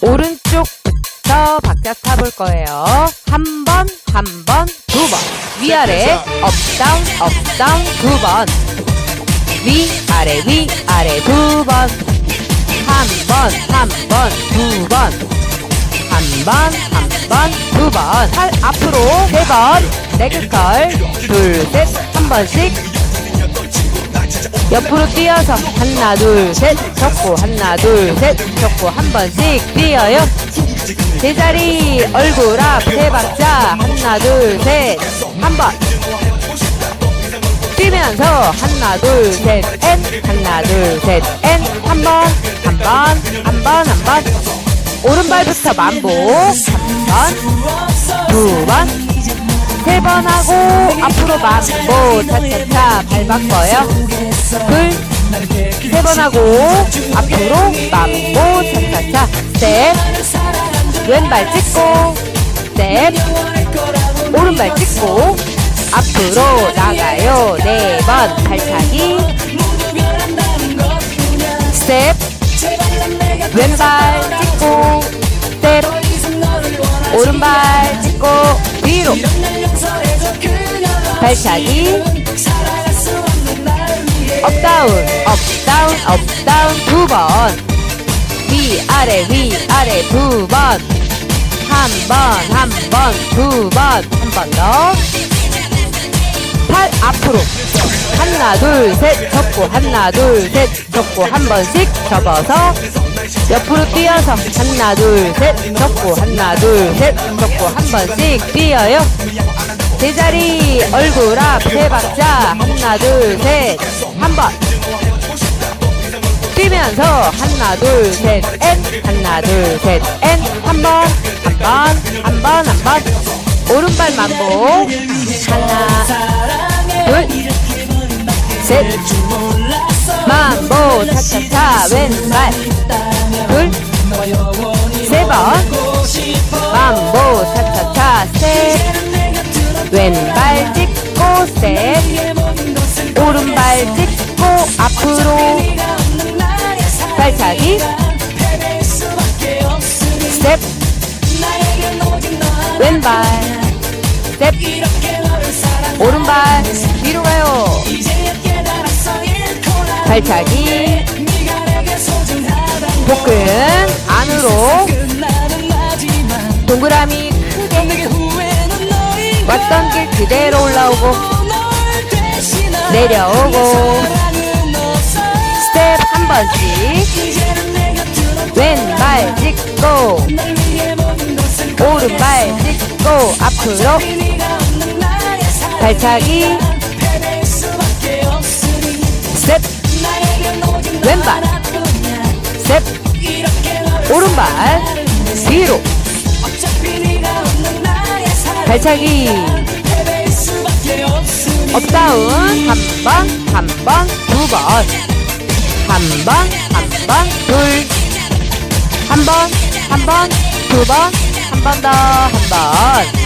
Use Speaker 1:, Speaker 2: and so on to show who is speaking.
Speaker 1: 오른쪽부터 박자 타볼 거예요. 한 번, 한 번, 두 번. 위아래, 업, 다운, 업, 다운, 두 번. 위, 아래, 위, 아래, 두 번. 한 번, 한 번, 두 번. 한 번, 한 번, 두 번. 팔 앞으로 세 번. 레그컬. 둘, 셋, 한 번씩. 옆으로 뛰어서 하나 둘 셋 접고 하나 둘 셋 접고 한 번씩 뛰어요 제자리 얼굴 앞세 박자. 하나 둘 셋. 한 번. 뛰면서 하나 둘 셋 엔. 하나 둘 셋 엔. 한 번 한 번 한 번 한 번. 오른발부터 만보. 한번두 번. 세 번 하고 앞으로 만보. 차차차 발 바꿔요. 둘 세 번 하고 앞으로 만보. 차차차. 스텝 왼발 찍고 스텝 오른발 찍고 앞으로 나가요. 네 번 발차기. 스텝. 왼발 찍고 스텝. 오른발 찍고 뒤로. 발차기. 업다운 업다운 업다운 두번 위 아래 위 아래 두 번. 한 번 한 번 두 번. 한 번 더. 팔 앞으로. 하나 둘 셋. 접고 하나 둘 셋. 접고 한 번씩 접어서 옆으로 뛰어서 하나 둘 셋. 접고 하나 둘 셋. 접고 한 번씩 뛰어요. 제자리 얼굴 앞 세 박자. 하나 둘 셋. 한 번 뛰면서 하나 둘셋 엔. 하나 둘셋 엔. 한번 한 번 한 번 한 번. 오른발 만보 하나 둘셋. 만보 차차차. 왼발. 둘세번. 만보 차차차. 셋. 왼발 찍고 셋. 오른발 찍고 앞으로 발차기. 스텝. 왼발. 스텝. 오른발. 뒤로 가요. 발차기. 복근 안으로. 동그라미 크게. 왔던 길 그대로 올라오고 내려오고 번씩 왼발 찍고 오른발 찍고 앞으로. 발차기. 스텝. 왼발. 스텝. 오른발. 뒤로. 발차기. 업다운 한 번, 한 번, 두 번. 한 번, 한 번, 둘. 한 번, 한 번, 두 번. 한 번 더, 한 번.